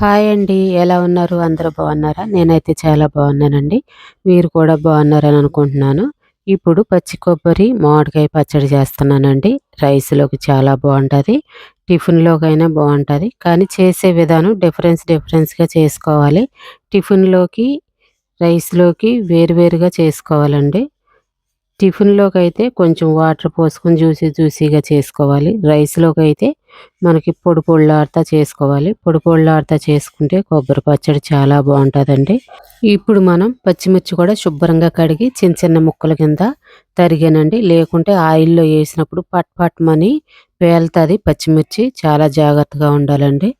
Hi అండి. ఎలా ఉన్నారు? అందరూ బాగున్నారా? నేనైతే చాలా బాగున్నానండి. మీరు కూడా బాగున్నారని అనుకుంటున్నాను. ఇప్పుడు పచ్చి కొబ్బరి మామిడికాయ పచ్చడి చేస్తున్నానండి. రైస్లోకి చాలా బాగుంటుంది. టిఫిన్లోకైనా బాగుంటుంది. కానీ చేసే విధానం డిఫరెన్స్ డిఫరెన్స్గా చేసుకోవాలి. టిఫిన్లోకి రైస్లోకి వేరువేరుగా చేసుకోవాలండి. టిఫిన్లోకి అయితే కొంచెం వాటర్ పోసుకొని జ్యూసీ జ్యూసీగా చేసుకోవాలి. రైస్లోకి అయితే మనకి పొడి పొళ్ళాడుతా చేసుకోవాలి. పొడి పొళ్ళాడుతా చేసుకుంటే కొబ్బరి పచ్చడి చాలా బాగుంటుందండి. ఇప్పుడు మనం పచ్చిమిర్చి కూడా శుభ్రంగా కడిగి చిన్న చిన్న ముక్కల కింద తరిగానండి. లేకుంటే ఆయిల్లో వేసినప్పుడు పట్ పట్మని పేలుతుంది. పచ్చిమిర్చి చాలా జాగ్రత్తగా ఉండాలండి.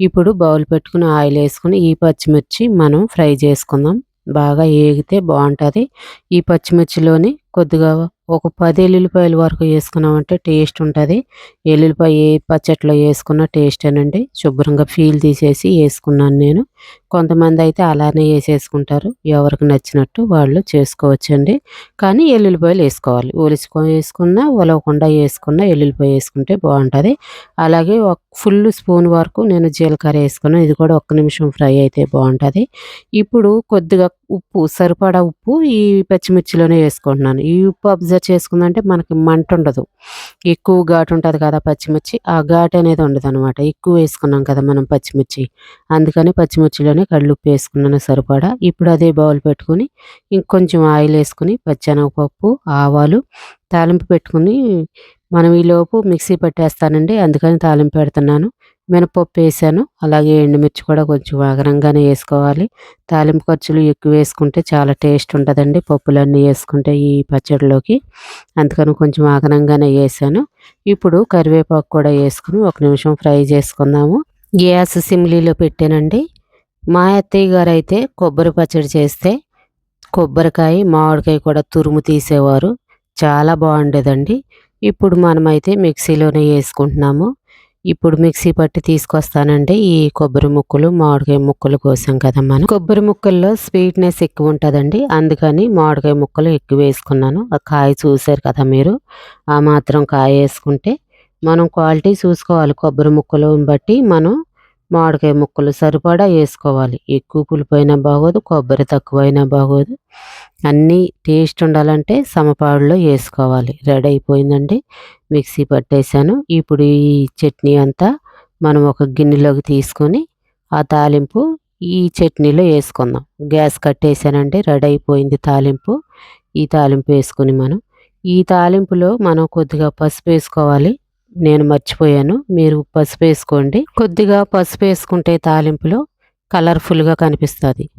ఇప్పుడు బౌల్ పెట్టుకుని ఆయిల్ వేసుకుని ఈ పచ్చిమిర్చి మనం ఫ్రై చేసుకుందాం. బాగా ఏగితే బాగుంటుంది. ఈ పచ్చిమిర్చిలోని కొద్దిగా ఒక పది ఎల్లుల్లిపాయల వరకు వేసుకున్నామంటే టేస్ట్ ఉంటుంది. ఎల్లుల్లిపాయ ఏ పచ్చట్లో వేసుకున్న టేస్టేనండి. శుభ్రంగా ఫీల్ తీసేసి వేసుకున్నాను నేను. కొంతమంది అయితే అలానే వేసేసుకుంటారు. ఎవరికి నచ్చినట్టు వాళ్ళు చేసుకోవచ్చండి. కానీ ఎల్లుల్లిపాయలు వేసుకోవాలి. ఒలుచుకొని వేసుకున్నా ఒలవకుండా వేసుకున్న ఎల్లుల్లిపాయ వేసుకుంటే బాగుంటుంది. అలాగే ఒక ఫుల్ స్పూన్ వరకు నేను జీలకర్ర వేసుకున్నాను ఇది కూడా ఒక్క నిమిషం ఫ్రై అయితే బాగుంటుంది. ఇప్పుడు కొద్దిగా ఉప్పు సరిపడా ఉప్పు ఈ పచ్చిమిర్చిలోనే వేసుకుంటున్నాను. ఈ ఉప్పు అబ్జర్వ్ చేసుకుందంటే మనకి మంట ఉండదు. ఎక్కువ ఘాటు ఉంటుంది కదా పచ్చిమిర్చి ఆ ఘాటు అనేది ఉండదు అనమాట ఎక్కువ వేసుకున్నాం కదా మనం పచ్చిమిర్చి. అందుకని పచ్చిమిర్చి పచ్చిమిర్చిలోనే కళ్ళుప్పు వేసుకున్నాను సరిపడా. ఇప్పుడు అదే బౌల్ పెట్టుకుని ఇంకొంచెం ఆయిల్ వేసుకుని పచ్చెనగపప్పు ఆవాలు తాలింపు పెట్టుకుని మనం ఈలోపు మిక్సీ పట్టేస్తానండి. అందుకని తాలింపు పెడుతున్నాను. మినపప్పు వేసాను. అలాగే ఎండుమిర్చి కూడా కొంచెం ఆగరంగానే వేసుకోవాలి. తాలింపు ఖర్చులు ఎక్కువ వేసుకుంటే చాలా టేస్ట్ ఉంటుందండి. పప్పులన్నీ వేసుకుంటే ఈ పచ్చడిలోకి. అందుకని కొంచెం ఆగరంగానే వేసాను. ఇప్పుడు కరివేపాకు కూడా వేసుకుని ఒక నిమిషం ఫ్రై చేసుకుందాము. గ్యాస్ సిమ్లీలో పెట్టానండి. మా అత్తయ్య గారు అయితే కొబ్బరి పచ్చడి చేస్తే కొబ్బరికాయ మామిడికాయ కూడా తురుము తీసేవారు. చాలా బాగుండేదండి. ఇప్పుడు మనమైతే మిక్సీలోనే వేసుకుంటున్నాము. ఇప్పుడు మిక్సీ పట్టి తీసుకొస్తానండి. ఈ కొబ్బరి ముక్కలు మామిడికాయ ముక్కలు కోసం కదా మనం. కొబ్బరి ముక్కల్లో స్వీట్నెస్ ఎక్కువ ఉంటుందండి. అందుకని మామిడికాయ ముక్కలు ఎక్కువ వేసుకున్నాను. ఆ కాయ చూసారు కదా మీరు? ఆ మాత్రం కాయ వేసుకుంటే మనం క్వాలిటీ చూసుకోవాలి. కొబ్బరి ముక్కలు బట్టి మనం మామిడికాయ ముక్కలు సరిపడా వేసుకోవాలి. ఎక్కువ పులిపోయినా బాగోదు కొబ్బరి తక్కువైనా బాగోదు. అన్నీ టేస్ట్ ఉండాలంటే సమపాడులో వేసుకోవాలి. రెడీ అయిపోయిందండి. మిక్సీ పట్టేశాను. ఇప్పుడు ఈ చట్నీ అంతా మనం ఒక గిన్నెలోకి తీసుకొని ఆ తాలింపు ఈ చట్నీలో వేసుకుందాం. గ్యాస్ కట్టేసానండి రెడీ అయిపోయింది తాలింపు. ఈ తాలింపు వేసుకుని మనం ఈ తాలింపులో మనం కొద్దిగా పసుపు వేసుకోవాలి. నేను మర్చిపోయాను. మీరు పసుపు వేసుకోండి కొద్దిగా పసుపు వేసుకుంటే తాలింపులో కలర్ఫుల్గా కనిపిస్తుంది.